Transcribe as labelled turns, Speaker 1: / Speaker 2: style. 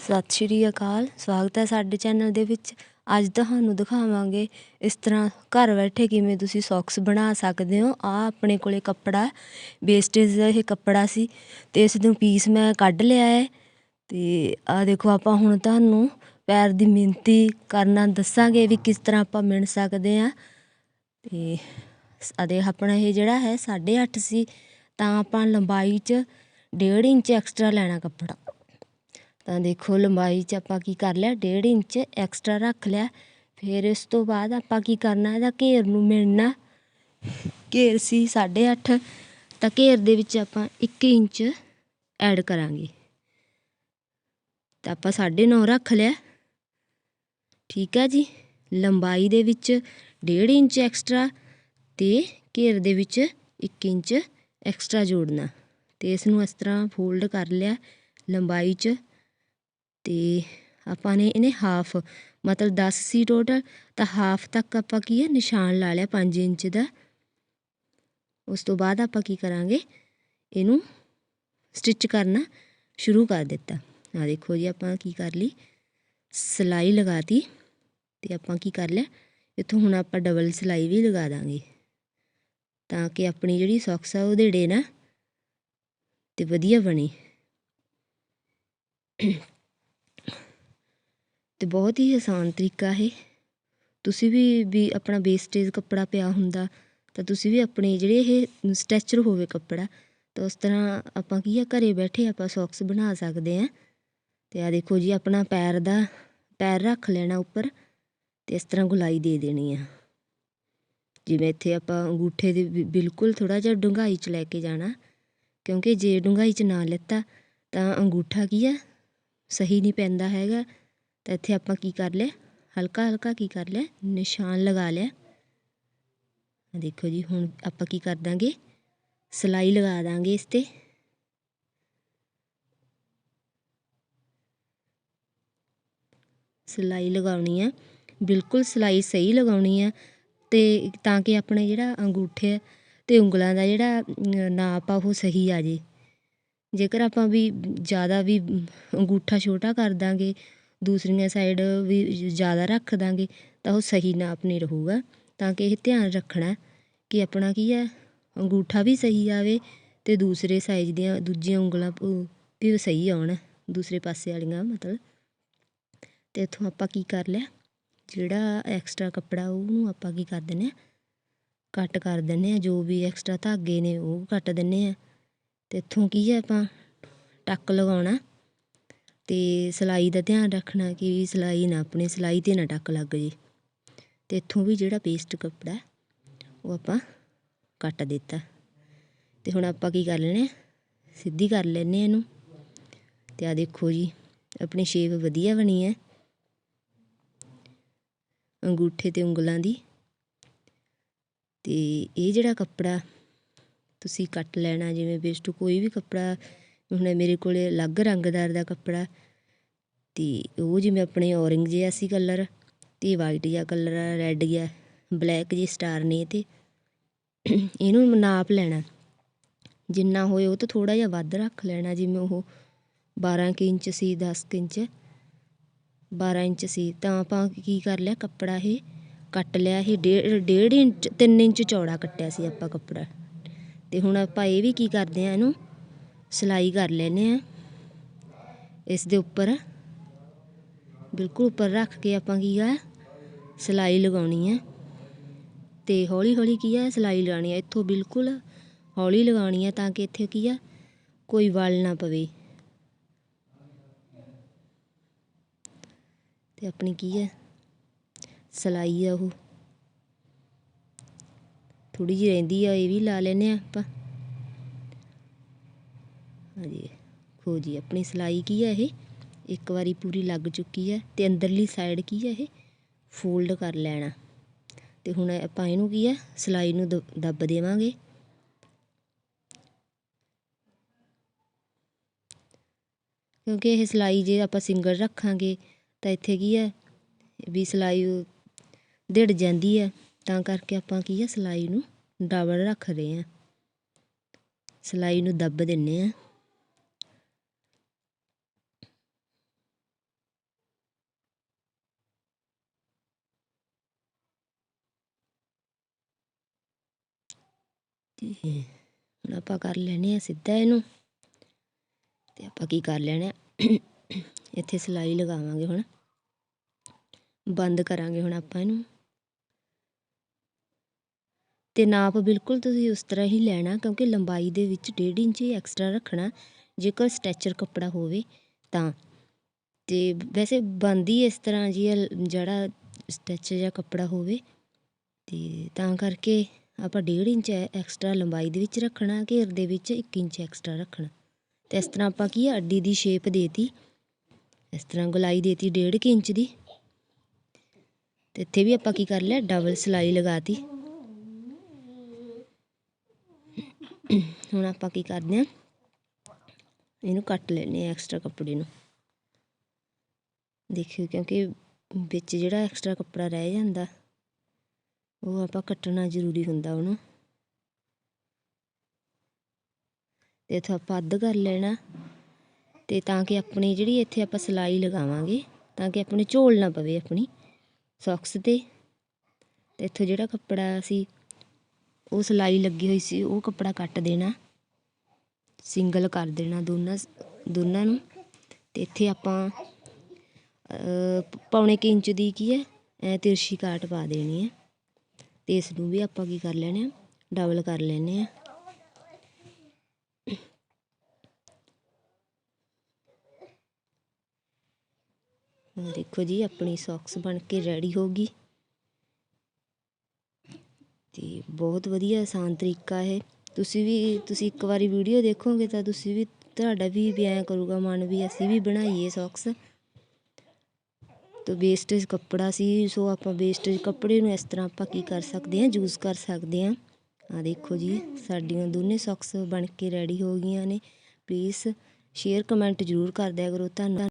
Speaker 1: ਸਤਿ ਸ਼੍ਰੀ ਅਕਾਲ, ਸਵਾਗਤ ਹੈ ਸਾਡੇ ਚੈਨਲ ਦੇ ਵਿੱਚ। ਅੱਜ ਤੁਹਾਨੂੰ ਦਿਖਾਵਾਂਗੇ ਇਸ ਤਰ੍ਹਾਂ ਘਰ ਬੈਠੇ ਕਿਵੇਂ ਤੁਸੀਂ ਸੌਕਸ ਬਣਾ ਸਕਦੇ ਹੋ। ਆ ਆਪਣੇ ਕੋਲੇ ਕੱਪੜਾ ਵੇਸਟੇਜ ਦਾ ਇਹ ਕੱਪੜਾ ਸੀ ਤੇ ਇਸ ਨੂੰ ਪੀਸ ਮੈਂ ਕੱਢ ਲਿਆ ਹੈ ਤੇ ਆ ਦੇਖੋ ਆਪਾਂ ਹੁਣ ਤੁਹਾਨੂੰ ਪੈਰ ਦੀ ਮਿਹਨਤੀ ਕਰਨਾ ਦੱਸਾਂਗੇ ਵੀ ਕਿਸ ਤਰ੍ਹਾਂ ਆਪਾਂ ਮਿਣ ਸਕਦੇ ਆ ਤੇ ਆ ਆਪਣਾ ਇਹ ਜਿਹੜਾ ਹੈ 8.5 ਸੀ, ਤਾਂ ਆਪਾਂ ਲੰਬਾਈ 'ਚ 1.5 ਇੰਚ ਐਕਸਟਰਾ ਲੈਣਾ ਕੱਪੜਾ। ਤਾਂ ਦੇਖੋ ਲੰਬਾਈ 'ਚ ਆਪਾਂ ਕੀ ਕਰ ਲਿਆ, ਡੇਢ ਇੰਚ ਐਕਸਟਰਾ ਰੱਖ ਲਿਆ। ਫਿਰ ਇਸ ਤੋਂ ਬਾਅਦ ਆਪਾਂ ਕੀ ਕਰਨਾ, ਇਹਦਾ ਘੇਰ ਨੂੰ ਮਿਣਨਾ ਘੇਰ ਸੀ 8.5 ਤਾਂ ਘੇਰ ਦੇ ਵਿੱਚ ਆਪਾਂ 1 ਇੰਚ ਐਡ ਕਰਾਂਗੇ। ਤਾਂ ਆਪਾਂ 9.5 ਰੱਖ ਲਿਆ। ਠੀਕ ਹੈ ਜੀ? ਲੰਬਾਈ ਦੇ ਵਿੱਚ 1.5 ਇੰਚ ਐਕਸਟਰਾ ਤੇ ਘੇਰ ਦੇ ਵਿੱਚ 1 ਇੰਚ ਐਕਸਟਰਾ ਜੋੜਨਾ। ਤੇ ਇਸ ਨੂੰ ਇਸ ਤਰ੍ਹਾਂ ਫੋਲਡ ਕਰ ਲਿਆ। ਲੰਬਾਈ 'ਚ ਤੇ ਆਪਾਂ ਨੇ ਇਹਨੇ ਹਾਫ ਮਤਲਬ ਦਸ ਸੀ ਟੋਟਲ ਤਾਂ ਹਾਫ ਤੱਕ ਆਪਾਂ ਕੀ ਹੈ ਨਿਸ਼ਾਨ ਲਾ ਲਿਆ 5 ਇੰਚ ਦਾ। ਉਸ ਤੋਂ ਬਾਅਦ ਆਪਾਂ ਕੀ ਕਰਾਂਗੇ? ਇਹਨੂੰ ਸਟਿਚ ਕਰਨਾ ਸ਼ੁਰੂ ਕਰ ਦਿੱਤਾ। ਆ ਦੇਖੋ ਜੀ, ਆਪਾਂ ਕੀ ਕਰ ਲਈ? ਸਲਾਈ ਲਗਾਤੀ ਤੇ ਆਪਾਂ ਕੀ ਕਰ ਲਿਆ? ਇੱਥੋਂ ਹੁਣ ਆਪਾਂ ਡਬਲ ਸਲਾਈ ਵੀ ਲਗਾ ਦਾਂਗੇ। ਤਾਂ ਕਿ ਆਪਣੀ ਜਿਹੜੀ ਸੌਕਸ ਆ ਉਹਦੇ ਡੇ ਨਾ ਤੇ ਵਧੀਆ ਬਣੇ। ਤੇ ਬਹੁਤ ਹੀ ਆਸਾਨ ਤਰੀਕਾ ਇਹ। ਤੁਸੀਂ ਵੀ ਵੀ ਆਪਣਾ ਵੇਸਟੇਜ ਕੱਪੜਾ ਪਿਆ ਹੁੰਦਾ, ਤਾਂ ਤੁਸੀਂ ਵੀ ਆਪਣੇ ਜਿਹੜੇ ਇਹ ਸਟੈਚਰ ਹੋਵੇ ਕੱਪੜਾ, ਤਾਂ ਉਸ ਤਰ੍ਹਾਂ ਆਪਾਂ ਕੀ ਆ, ਘਰ ਬੈਠੇ ਆਪਾਂ ਸੌਕਸ ਬਣਾ ਸਕਦੇ ਹਾਂ ਅਤੇ ਆਹ ਦੇਖੋ ਜੀ, ਆਪਣਾ ਪੈਰ ਦਾ, ਪੈਰ ਰੱਖ ਲੈਣਾ ਉੱਪਰ ਅਤੇ ਇਸ ਤਰ੍ਹਾਂ ਗੁਲਾਈ ਦੇ ਦੇਣੀ ਆ। ਜਿਵੇਂ ਇੱਥੇ ਆਪਾਂ ਅੰਗੂਠੇ ਦੇ ਬਿਲਕੁਲ ਥੋੜ੍ਹਾ ਜਿਹਾ ਡੂੰਘਾਈ 'ਚ ਲੈ ਕੇ ਜਾਣਾ, ਕਿਉਂਕਿ ਜੇ ਡੂੰਘਾਈ 'ਚ ਨਾ ਲਿੱਤਾ, ਤਾਂ ਅੰਗੂਠਾ ਕੀ ਆ, ਸਹੀ ਨਹੀਂ ਪੈਂਦਾ ਹੈਗਾ। ਇੱਥੇ ਆਪਾਂ ਕੀ ਕਰ ਲਿਆ? ਹਲਕਾ ਹਲਕਾ ਕੀ ਕਰ ਲਿਆ? ਨਿਸ਼ਾਨ ਲਗਾ ਲਿਆ। ਦੇਖੋ ਜੀ, ਹੁਣ ਆਪਾਂ ਕੀ ਕਰ ਦਾਂਗੇ? ਸਲਾਈ ਲਗਾ ਦਾਂਗੇ ਇਸ ਤੇ। ਸਲਾਈ ਲਗਾਉਣੀ ਆ। ਬਿਲਕੁਲ ਸਲਾਈ ਸਹੀ ਲਗਾਉਣੀ ਆ ਤੇ ਤਾਂ ਕਿ ਆਪਣੇ ਜਿਹੜਾ ਅੰਗੂਠੇ ਤੇ ਉਂਗਲਾਂ ਦਾ ਜਿਹੜਾ ਨਾਪ ਆ ਉਹ ਸਹੀ ਆ ਜੇ। ਜੇਕਰ ਆਪਾਂ ਵੀ ਜ਼ਿਆਦਾ ਵੀ ਅੰਗੂਠਾ ਛੋਟਾ ਕਰ ਦਾਂਗੇ ਦੂਸਰੀਆਂ ਸਾਈਡ ਵੀ ਜ਼ਿਆਦਾ ਰੱਖ ਦਾਂਗੇ, ਤਾਂ ਉਹ ਸਹੀ ਨਾਪ ਨਹੀਂ ਰਹੂਗਾ। ਤਾਂ ਕਿ ਇਹ ਧਿਆਨ ਰੱਖਣਾ ਕਿ ਆਪਣਾ ਕੀ ਹੈ, ਅੰਗੂਠਾ ਵੀ ਸਹੀ ਆਵੇ ਅਤੇ ਦੂਸਰੇ ਸਾਈਜ਼ ਦੀਆਂ ਦੂਜੀਆਂ ਉਂਗਲਾਂ ਵੀ ਸਹੀ ਆਉਣ, ਦੂਸਰੇ ਪਾਸੇ ਵਾਲੀਆਂ ਮਤਲਬ। ਅਤੇ ਇੱਥੋਂ ਆਪਾਂ ਕੀ ਕਰ ਲਿਆ, ਜਿਹੜਾ ਐਕਸਟਰਾ ਕੱਪੜਾ ਉਹਨੂੰ ਆਪਾਂ ਕੀ ਕਰ ਦਿੰਦੇ ਹਾਂ, ਕੱਟ ਕਰ ਦਿੰਦੇ ਹਾਂ, ਜੋ ਵੀ ਐਕਸਟਰਾ ਧਾਗੇ ਨੇ ਉਹ ਕੱਟ ਦਿੰਦੇ ਹਾਂ। ਅਤੇ ਇੱਥੋਂ ਕੀ ਹੈ ਆਪਾਂ, ਟੱਕ ਲਗਾਉਣਾ। ਅਤੇ ਸਿਲਾਈ ਦਾ ਧਿਆਨ ਰੱਖਣਾ ਕਿ ਸਿਲਾਈ ਨਾ ਆਪਣੇ ਸਿਲਾਈ ਤੇ ਨਾ ਟੱਕ ਲੱਗ ਜੇ। ਅਤੇ ਇੱਥੋਂ ਵੀ ਜਿਹੜਾ ਪੇਸਟ ਕੱਪੜਾ ਉਹ ਆਪਾਂ ਕੱਟ ਦਿੱਤਾ। ਅਤੇ ਹੁਣ ਆਪਾਂ ਕੀ ਕਰ ਲੈਣੇ ਸਿੱਧੀ ਕਰ ਲੈਨੇ ਇਹਨੂੰ। ਅਤੇ ਆਹ ਦੇਖੋ ਜੀ, ਆਪਣੀ ਸ਼ੇਪ ਵਧੀਆ ਬਣੀ ਹੈ। ਅੰਗੂਠੇ ਤੇ ਉਂਗਲਾਂ ਦੀ। ਅਤੇ ਇਹ ਜਿਹੜਾ ਕੱਪੜਾ ਤੁਸੀਂ ਕੱਟ ਲੈਣਾ, ਜਿਵੇਂ ਵੇਸਟ ਕੋਈ ਵੀ ਕੱਪੜਾ ਹੁਣ ਮੇਰੇ ਕੋਲ ਅਲੱਗ ਰੰਗਦਾਰ ਦਾ ਕੱਪੜਾ ਅਤੇ ਉਹ ਜਿਵੇਂ ਆਪਣੇ ਔਰੰਜ ਜਿਹਾ ਸੀ ਕਲਰ ਅਤੇ ਵਾਈਟ ਜਿਹਾ ਕਲਰ ਆ ਰੈੱਡ ਜਿਹਾ ਬਲੈਕ ਜੀ ਸਟਾਰ ਨੇ ਅਤੇ ਇਹਨੂੰ ਨਾਪ ਲੈਣਾ। ਜਿੰਨਾ ਹੋਏ ਉਹ ਤੋਂ ਥੋੜ੍ਹਾ ਜਿਹਾ ਵੱਧ ਰੱਖ ਲੈਣਾ, ਜਿਵੇਂ ਉਹ 12 ਇੰਚ ਸੀ 10 ਇੰਚ 12 ਇੰਚ ਸੀ। ਤਾਂ ਆਪਾਂ ਕੀ ਕਰ ਲਿਆ, ਕੱਪੜਾ ਇਹ ਕੱਟ ਲਿਆ, ਇਹ 1.5 ਇੰਚ 3 ਇੰਚ ਚੌੜਾ ਕੱਟਿਆ ਸੀ ਆਪਾਂ ਕੱਪੜਾ। ਤੇ ਹੁਣ ਆਪਾਂ ਇਹ ਵੀ ਕੀ ਕਰਦੇ ਆ ਇਹਨੂੰ ਸਿਲਾਈ ਕਰ ਲੈਂਦੇ ਹਾਂ ਇਸ ਦੇ ਉੱਪਰ ਬਿਲਕੁਲ ਉੱਪਰ ਰੱਖ ਕੇ ਆਪਾਂ ਕੀ ਆ, ਸਿਲਾਈ ਲਗਾਉਣੀ ਹੈ ਤੇ ਹੌਲੀ ਹੌਲੀ ਕੀ ਆ, ਸਿਲਾਈ ਲਗਾਉਣੀ ਹੈ ਇੱਥੋਂ ਬਿਲਕੁਲ ਹੌਲੀ ਲਗਾਉਣੀ ਹੈ ਤਾਂ ਕਿ ਇੱਥੇ ਕੀ ਆ, ਕੋਈ ਵਲ ਨਾ ਪਵੇ। ਤੇ ਆਪਣੀ ਕੀ ਹੈ ਸਲਾਈ ਆ ਉਹ। ਥੋੜੀ ਜਿਹੀ ਰਹਿੰਦੀ ਆ, ਇਹ ਵੀ ਲਾ ਲੈਨੇ ਆ ਆਪਾਂ। ਹਾਂਜੀ। ਖੋ ਜੀ, ਆਪਣੀ ਸਿਲਾਈ ਕੀ ਹੈ ਇਹ? ਇੱਕ ਵਾਰੀ ਪੂਰੀ ਲੱਗ ਚੁੱਕੀ ਹੈ ਤੇ ਅੰਦਰਲੀ ਸਾਈਡ ਕੀ ਹੈ ਇਹ? ਫੋਲਡ ਕਰ ਲੈਣਾ। ਤੇ ਹੁਣ ਆਪਾਂ ਇਹਨੂੰ ਕੀ ਹੈ ਸਿਲਾਈ ਨੂੰ ਦੱਬ ਦੇਵਾਂਗੇ। ਕਿਉਂਕਿ ਇਹ ਸਿਲਾਈ ਜੇ ਆਪਾਂ ਸਿੰਗਲ ਰੱਖਾਂਗੇ ਤਾਂ ਇੱਥੇ ਕੀ ਹੈ ਵੀ ਸਿਲਾਈ ਡਿੜ ਜਾਂਦੀ ਹੈ ਤਾਂ ਕਰਕੇ ਆਪਾਂ ਕੀ ਹੈ ਸਿਲਾਈ ਨੂੰ ਡਬਲ ਰੱਖਦੇ ਹਾਂ ਸਿਲਾਈ ਨੂੰ ਦੱਬ ਦਿੰਨੇ ਆ। ਤੇ ਹੁਣ ਆਪਾਂ ਕਰ ਲੈਣੇ ਆ ਸਿੱਧਾ ਇਹਨੂੰ। ਅਤੇ ਆਪਾਂ ਕੀ ਕਰ ਲੈਣਾ ਇੱਥੇ ਸਿਲਾਈ ਲਗਾਵਾਂਗੇ ਹੁਣ। ਬੰਦ ਕਰਾਂਗੇ ਹੁਣ ਆਪਾਂ ਇਹਨੂੰ। ਤੇ ਨਾਪ ਬਿਲਕੁਲ ਤੁਸੀਂ ਉਸ ਤਰ੍ਹਾਂ ਹੀ ਲੈਣਾ, ਕਿਉਂਕਿ ਲੰਬਾਈ ਦੇ ਵਿੱਚ 1.5 ਇੰਚ ਐਕਸਟਰਾ ਰੱਖਣਾ। ਜੇਕਰ ਸਟੈਚਰ ਕੱਪੜਾ ਹੋਵੇ ਤਾਂ। ਤੇ ਵੈਸੇ ਬੰਦੀ ਇਸ ਤਰ੍ਹਾਂ ਜੀ ਜਿਹੜਾ ਸਟੈਚਰ ਜਾਂ ਕੱਪੜਾ ਹੋਵੇ। ਤੇ ਤਾਂ ਕਰਕੇ ਆਪਾਂ ਡੇਢ ਇੰਚ ਐਕਸਟਰਾ ਲੰਬਾਈ ਦੇ ਵਿੱਚ ਰੱਖਣਾ, ਘੇਰ ਦੇ ਵਿੱਚ 1 ਇੰਚ ਐਕਸਟਰਾ ਰੱਖਣਾ। ਤੇ ਇਸ ਤਰ੍ਹਾਂ ਆਪਾਂ ਕੀ ਆ, ਅੱਡੀ ਦੀ ਸ਼ੇਪ ਦੇਤੀ। ਇਸ ਤਰ੍ਹਾਂ ਗੋਲਾਈ ਦੇਤੀ 1.5 ਇੰਚ ਦੀ। ਤੇ ਇੱਥੇ ਵੀ ਆਪਾਂ ਕੀ ਕਰ ਲਿਆ ਡਬਲ ਸਿਲਾਈ ਲਗਾਤੀ। ਹੁਣ ਆਪਾਂ ਕੀ ਕਰਦੇ ਆ, ਇਹਨੂੰ ਕੱਟ ਲੈਣੇ ਆ ਐਕਸਟਰਾ ਕੱਪੜੇ ਨੂੰ। ਦੇਖਿਓ ਕਿਉਂਕਿ ਵਿੱਚ ਜਿਹੜਾ ਐਕਸਟਰਾ ਕੱਪੜਾ ਰਹਿ ਜਾਂਦਾ। ਉਹ ਆਪਾਂ ਕੱਟਣਾ ਜ਼ਰੂਰੀ ਹੁੰਦਾ ਉਹਨੂੰ। ਤੇ ਇੱਥੋਂ ਆਪਾਂ ਅੱਧ ਕਰ ਲੈਣਾ। ਤੇ ਤਾਂ ਕਿ ਆਪਣੀ ਜਿਹੜੀ ਇੱਥੇ ਆਪਾਂ ਸਿਲਾਈ ਲਗਾਵਾਂਗੇ ਤਾਂ ਕਿ ਆਪਣੇ ਝੋਲ ਨਾ ਪਵੇ ਆਪਣੀ ਸੌਕਸ ਤੇ। ਤੇ ਇੱਥੋਂ ਜਿਹੜਾ ਕੱਪੜਾ ਸੀ ਉਹ ਸਿਲਾਈ ਲੱਗੀ ਹੋਈ ਸੀ ਉਹ ਕੱਪੜਾ ਕੱਟ ਦੇਣਾ। ਸਿੰਗਲ ਕਰ ਦੇਣਾ ਦੋਨਾਂ ਦੋਨਾਂ ਨੂੰ। ਤੇ ਇੱਥੇ ਆਪਾਂ ਅ, ਪੌਣੇ ਕੁ ਇੰਚ ਦੀ ਕੀ ਹੈ ਐ ਤਿਰਛੀ ਕਾਟ ਪਾ ਦੇਣੀ ਹੈ। ਤੇ ਇਸ ਨੂੰ ਵੀ ਆਪਾਂ ਕੀ ਕਰ ਲੈਣੇ ਆ? ਡਬਲ ਕਰ ਲੈਣੇ ਆ। ਦੇਖੋ ਜੀ, ਆਪਣੀ ਸੌਕਸ ਬਣ ਕੇ ਰੈਡੀ ਹੋ ਗਈ। ਤੇ ਬਹੁਤ ਵਧੀਆ ਆਸਾਨ ਤਰੀਕਾ ਹੈ ਤੁਸੀਂ ਵੀ, ਤੁਸੀਂ ਇੱਕ ਵਾਰੀ ਵੀਡੀਓ ਦੇਖੋਗੇ ਤਾਂ ਤੁਸੀਂ ਵੀ, ਤੁਹਾਡਾ ਵੀ ਵੀ ਐਂ ਕਰੂਗਾ ਮਨ ਵੀ, ਅਸੀਂ ਵੀ ਬਣਾਈਏ ਸੌਕਸ ਤਾਂ ਵੇਸਟੇਜ ਕੱਪੜਾ ਸੀ, ਸੋ ਆਪਾਂ ਵੇਸਟੇਜ ਕੱਪੜੇ ਨੂੰ ਇਸ ਤਰ੍ਹਾਂ ਆਪਾਂ ਕੀ ਕਰ ਸਕਦੇ ਹਾਂ ਯੂਜ਼ ਕਰ ਸਕਦੇ ਹਾਂ। ਆ ਦੇਖੋ ਜੀ, ਸਾਡੀਆਂ ਦੋਨੇ ਸੌਕਸ ਬਣ ਕੇ ਰੈਡੀ ਹੋ ਗਈਆਂ ਨੇ। ਪਲੀਜ਼ ਸ਼ੇਅਰ ਕਮੈਂਟ ਜ਼ਰੂਰ ਕਰ ਦਿਆ ਕਰੋ। ਧੰਨਵਾਦ।